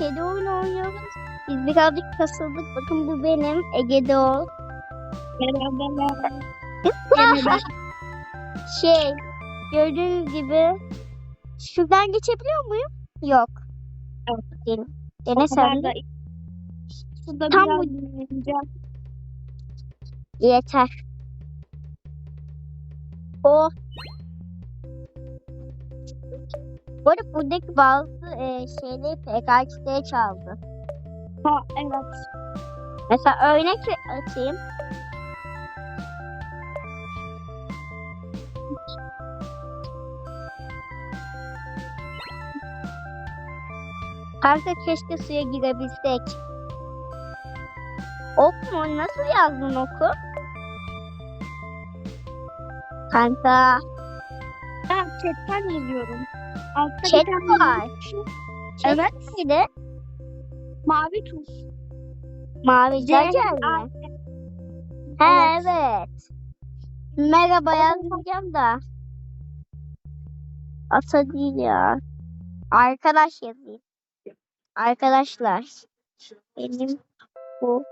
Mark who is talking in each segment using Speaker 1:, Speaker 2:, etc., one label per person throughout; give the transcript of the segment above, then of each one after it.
Speaker 1: kedi oyunu oynuyoruz. Biz birazcık kasıldık. Bakın bu benim. Ege Doğu.
Speaker 2: Merhaba.
Speaker 1: şey gördüğünüz gibi şuradan geçebiliyor muyum? Yok.
Speaker 2: Evet.
Speaker 1: Dene, denesem de
Speaker 2: Şurada
Speaker 1: Tam bu- yeter. O Bu arada buradaki bazı e, şeyleri PKX'de çaldı.
Speaker 2: Ha evet.
Speaker 1: Mesela örnek atayım. Kanka keşke suya girebilsek. Ok mu? Nasıl yazdın oku? Kanka.
Speaker 2: Chatten yazıyorum. Altta
Speaker 1: Chat
Speaker 2: bir tane
Speaker 1: var.
Speaker 2: Evet.
Speaker 1: Bir de
Speaker 2: mavi tuz.
Speaker 1: mavi
Speaker 2: C,
Speaker 1: cacel
Speaker 2: A,
Speaker 1: mi? He
Speaker 2: Evet.
Speaker 1: evet. Merhaba yazacağım da. Ata değil ya. Arkadaş yazayım. Arkadaşlar. Benim bu.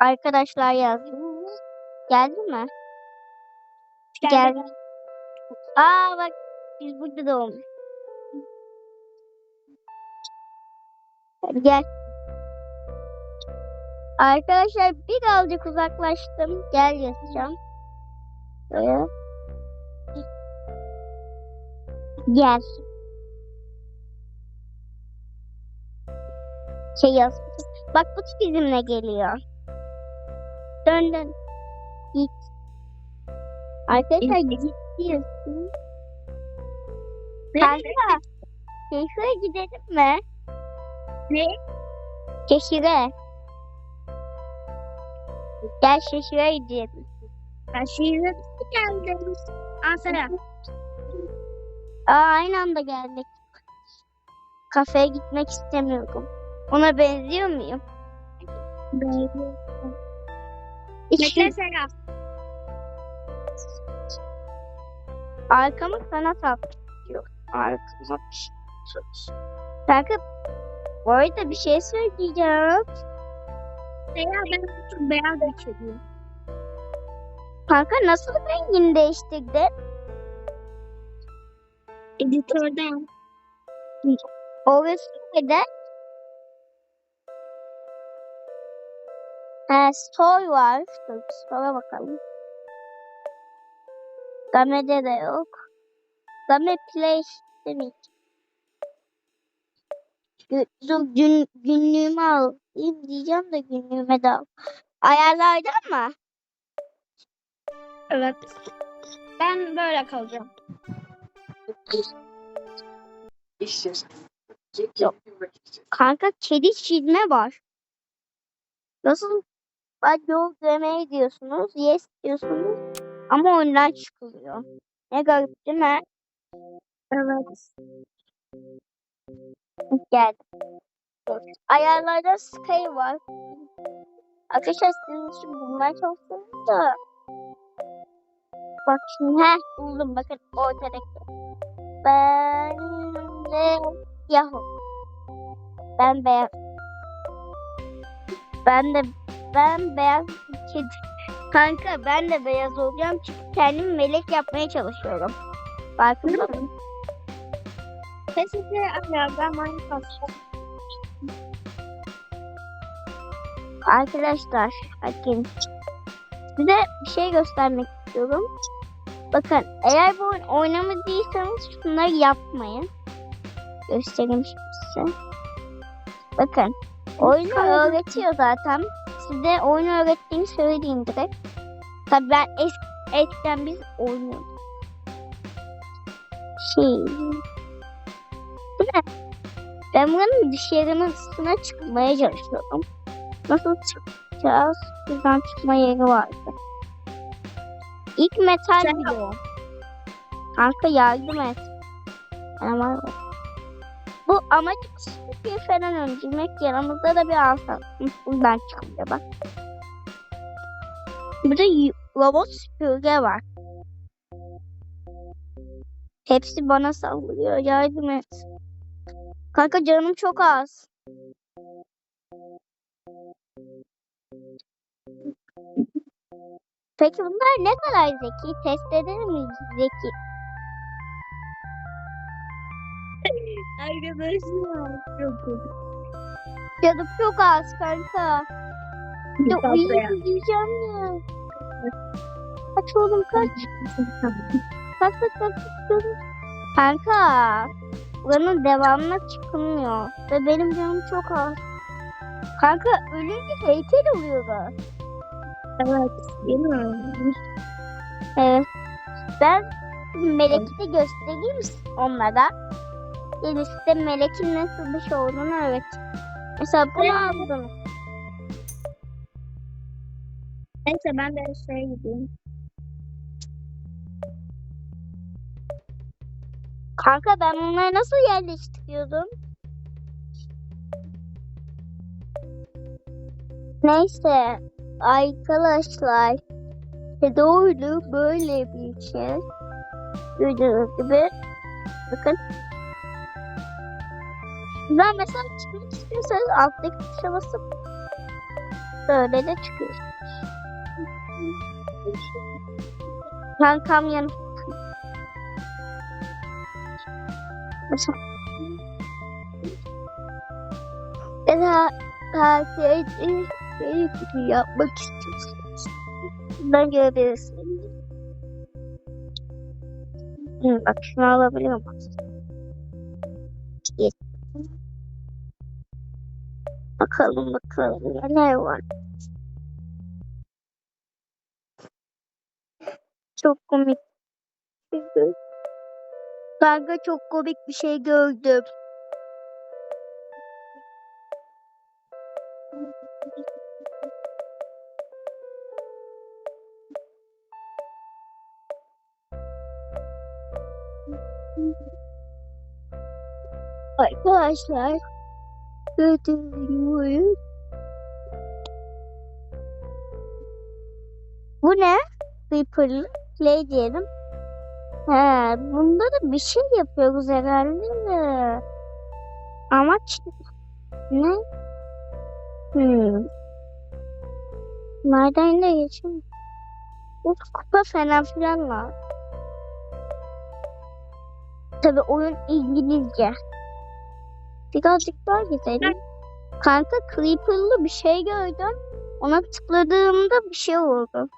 Speaker 1: Arkadaşlar yazdım. Geldi mi? Geldi. Aa bak biz burada doğmuş. Gel. Arkadaşlar birazcık uzaklaştım. Gel yazacağım. Böyle. Gel. Şey yaz. Bak bu bizimle geliyor. Dön dön. Git. Arkadaşlar gidiyorsun. Kanka. Şehre gidelim mi?
Speaker 2: Ne?
Speaker 1: Şehire. Gel şehire gidelim.
Speaker 2: Ben şehire geldim. Ankara.
Speaker 1: Aa, aynı anda geldik. Kafeye gitmek istemiyorum. Ona benziyor muyum? İki-
Speaker 2: Bekle Serap.
Speaker 1: Arkamı sana saplıyor. Arkama. Kanka bu arada bir şey söyleyeceğim.
Speaker 2: Serap ben çok beyaz geçiyorum.
Speaker 1: Kanka nasıl rengini değiştirdin?
Speaker 2: Editörden.
Speaker 1: Orası neden? He, store var. Dur, store'a bakalım. Game'de de yok. Game Play demek. Gü- Dur gün, günlüğümü alayım diyeceğim de günlüğüme de al. Ayarlardan mı?
Speaker 2: Evet. Ben böyle kalacağım.
Speaker 1: Yok. Kanka kedi çizme var. Nasıl? Ben yok demeye diyorsunuz. Yes diyorsunuz. Ama ondan çıkılıyor. Ne garip değil mi?
Speaker 2: Evet.
Speaker 1: Dur. Ayarlarda Sky var. Arkadaşlar sizin için bulmaya çalışıyorum da. Bak şimdi heh buldum bakın ortadaki. Ben de Yahoo. Ben beyaz. Ben de ben beyaz bir kedi. Kanka ben de beyaz olacağım çünkü kendimi melek yapmaya çalışıyorum. Farkında mısın?
Speaker 2: Kesinlikle ayardan aynı kalacağım.
Speaker 1: Arkadaşlar bakın size bir şey göstermek istiyorum. Bakın eğer bu oyun oynamadıysanız şunları yapmayın. Göstereyim şimdi size. Bakın oyunu öğretiyor zaten. Size oyunu öğrettiğini söyleyeyim direkt. Tabii ben es eskiden biz oynuyorduk. Şey. Ben buranın dışarısına çıkmaya çalışıyorum. Nasıl çıkacağız? Buradan çıkma yeri vardı. İlk metal bloğu. Kanka yardım et. Ama bu amacı bir falan öldürmek yanımızda da bir alsa. Buradan çıkıyor bak. Burada robot süpürge var. Hepsi bana saldırıyor. Yardım et. Kanka canım çok az. Peki bunlar ne kadar zeki? Test edelim mi zeki?
Speaker 2: Arkadaşlar çok komik.
Speaker 1: Canım çok az kanka. Bir de
Speaker 2: Kanka ya.
Speaker 1: ya. Kaç oğlum kaç. Kaç kaç kaç. kaç. Kanka. Buranın devamına çıkılmıyor. Ve benim canım çok az. Kanka ölünce heykel oluyorlar.
Speaker 2: Evet. Bilmiyorum.
Speaker 1: Evet. Ben Melek'i de göstereyim onlara. Gerisi de Melek'in nasıl bir şey olduğunu öğret. Mesela bunu aldım.
Speaker 2: Neyse ben de şeye gideyim.
Speaker 1: Kanka ben bunları nasıl yerleştiriyordum? Neyse arkadaşlar doğru böyle bir şey. Gördüğünüz gibi bakın. Ben mesela çıkmak istiyorsanız alttaki tuşa basıp böyle de çıkıyorsunuz. Kankam yanı Mesela Mesela tatilde şey gibi yapmak istiyorsanız bundan görebilirsiniz. Bak şunu alabiliyor musun? Bakalım bakalım neler var. Çok komik. Kanka çok komik bir şey gördüm. Arkadaşlar Bu ne? Reaper play diyelim. He, bunda da bir şey yapıyoruz herhalde de. Amaç ne? Hmm. Nereden de geçeyim? Bu kupa falan filan var. Tabi oyun İngilizce. Birazcık daha gidelim. Kanka Creeper'lı bir şey gördüm. Ona tıkladığımda bir şey oldu.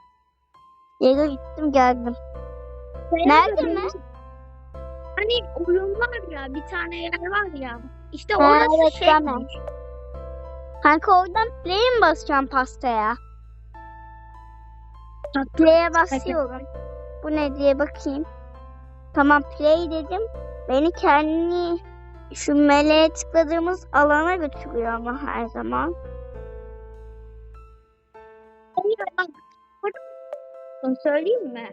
Speaker 1: Yere gittim geldim. Nerede mi?
Speaker 2: Hani oyun var ya bir tane yer var ya. İşte
Speaker 1: Ha,
Speaker 2: orası
Speaker 1: evet,
Speaker 2: şey.
Speaker 1: tamam. Kanka oradan play'e mi basacağım pastaya? Play'e basıyorum. Bu ne diye bakayım. Tamam play dedim. Beni kendi şu meleğe tıkladığımız alana götürüyor ama her zaman.
Speaker 2: Söyleyeyim mi?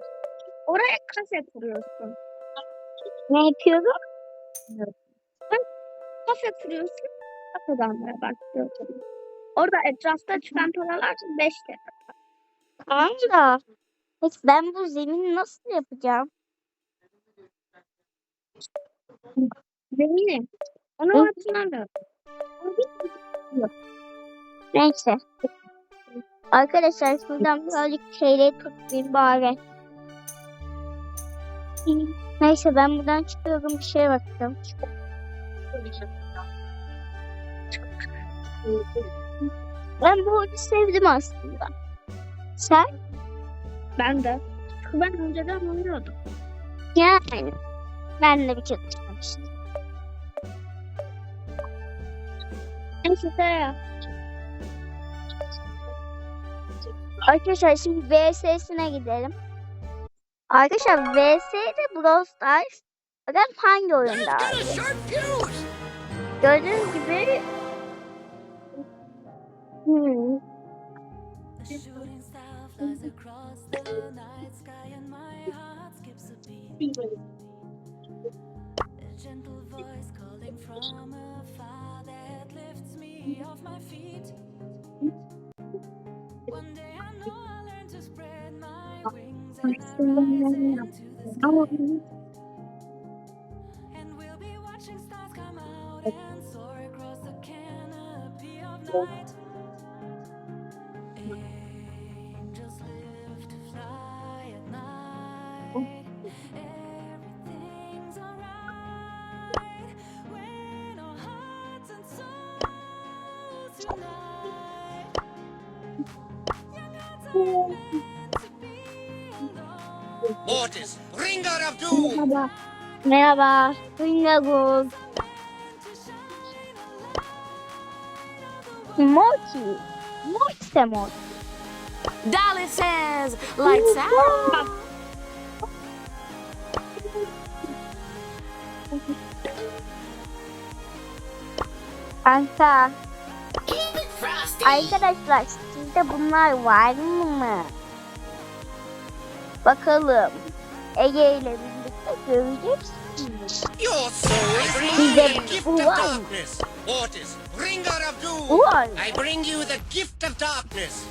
Speaker 2: Oraya kafe kuruyorsun.
Speaker 1: Ne yapıyorum?
Speaker 2: Kafe kuruyorsun. Kafedanlara başlıyorsun. Orada etrafta çıkan paralar 5 lira.
Speaker 1: Tamam da. Peki ben bu zemini nasıl yapacağım?
Speaker 2: Zemini. Onu
Speaker 1: Hı.
Speaker 2: hatırlamıyorum.
Speaker 1: Neyse. Arkadaşlar şuradan birazcık şeyleri tutayım bari. Neyse ben buradan çıkıyorum bir şeye bakacağım. Ben bu oyunu sevdim aslında. Sen?
Speaker 2: Ben de. Çünkü ben önceden oynuyordum.
Speaker 1: Yani. Ben de bir kere çıkmıştım.
Speaker 2: De
Speaker 1: Arkadaşlar şimdi VS'sine gidelim. Arkadaşlar VS'de Brawl Stars. Bakalım hangi oyunda? Gördüğünüz gibi hmm,
Speaker 3: gentle voice calling from and we'll be watching stars come out and soar across the canopy of night.
Speaker 4: Mortis, bringer of doom!
Speaker 2: Merhaba.
Speaker 1: Merhaba. Ringagold. Morty. Morty de Morty.
Speaker 3: Dolly says, lights out.
Speaker 1: Kanka. Arkadaşlar sizde bunlar var mı? Bakalım. Ege ile birlikte göreceksiniz.
Speaker 4: Your soul is
Speaker 1: He's
Speaker 4: the
Speaker 1: a
Speaker 4: gift of
Speaker 1: fool.
Speaker 4: darkness. Mortis, bringer of doom!
Speaker 1: Ulan.
Speaker 4: I bring you the gift of darkness.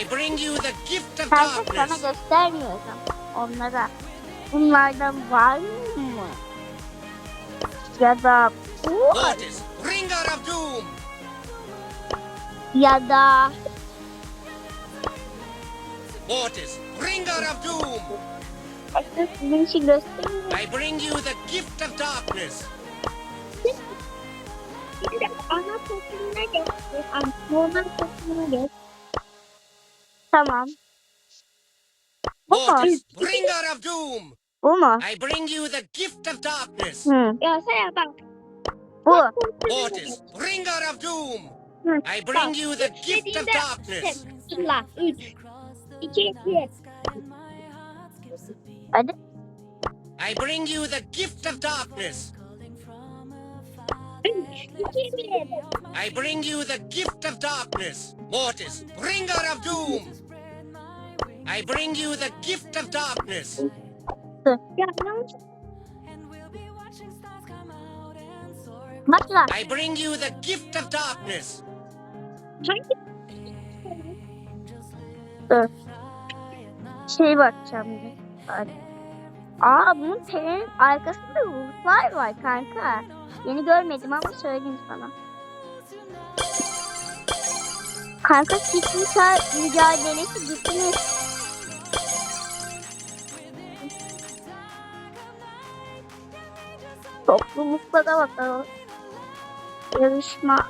Speaker 4: I bring you the gift of
Speaker 1: Kanka sana
Speaker 4: darkness.
Speaker 1: göstermiyorum onlara. Bunlardan var mı? Ya da bu
Speaker 4: Mortis, bringer of doom!
Speaker 1: ya da
Speaker 4: Mortis, bringer of doom!
Speaker 1: Bakın sizin için göstereyim.
Speaker 4: I bring you the gift of darkness.
Speaker 2: Şimdi ana toplumuna geç. An- Normal toplumuna geç.
Speaker 1: Tamam. Bu mu?
Speaker 4: Mortis, bringer of doom!
Speaker 1: Bu mu?
Speaker 4: I bring you the gift of darkness.
Speaker 1: Hı,
Speaker 2: Ya sen bak.
Speaker 1: bu.
Speaker 4: Mortis, bringer of doom!
Speaker 2: Hı,
Speaker 4: I bring you the gift of
Speaker 2: dediğinde
Speaker 4: darkness.
Speaker 2: Fırla. Üç. İki, bir.
Speaker 1: Hadi.
Speaker 4: I bring you the gift of darkness.
Speaker 2: Üç. İki, bir.
Speaker 4: I bring you the gift of darkness. Mortis, bringer of doom. I bring you the gift of darkness.
Speaker 2: Ya yanlış.
Speaker 1: Başla.
Speaker 4: I bring you the gift of darkness.
Speaker 2: Hangi?
Speaker 1: Dur. Şey bakacağım. Hadi. Aa bunun telinin arkasında ruhlar var kanka. Yeni görmedim ama söyleyeyim sana. Kanka kitlisel mücadelesi bitmiş. Topluluklara bakalım. Yarışma.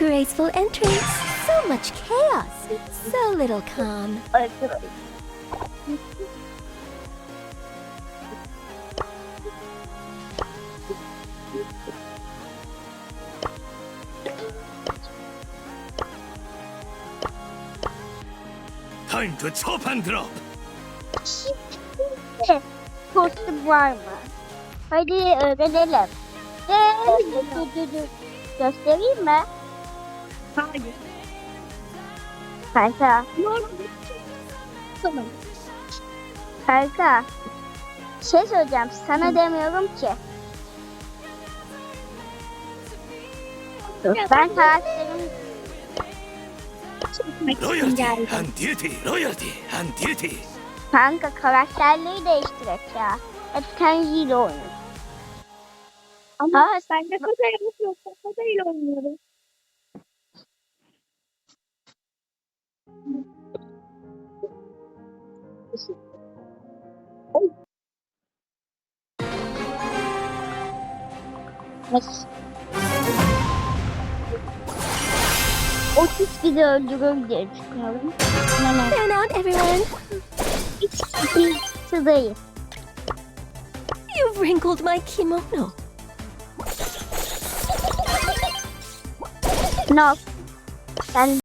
Speaker 5: Graceful entrance. So much chaos. So little calm.
Speaker 6: Time to chop and drop.
Speaker 1: Şimdi kostüm var mı? Hadi öğrenelim. Dur. Göstereyim mi?
Speaker 2: Hayır.
Speaker 1: Kanka,
Speaker 2: Normal. Tamam.
Speaker 1: kanka. Şey söyleyeceğim, sana demiyorum ki. Ben karakterim
Speaker 6: Loyalty and duty. Loyalty and duty.
Speaker 1: kanka karakterleri değiştirek ya. Hep kendiyle oynuyor.
Speaker 2: Ama
Speaker 1: Aa,
Speaker 2: bende kazayımız yok. Kazayla oynuyorum.
Speaker 1: Nasıl? O kız bizi öldürür diye. Yani
Speaker 5: Turn out, everyone.
Speaker 1: sıdayız.
Speaker 5: You've wrinkled my kimono.
Speaker 1: No. Ben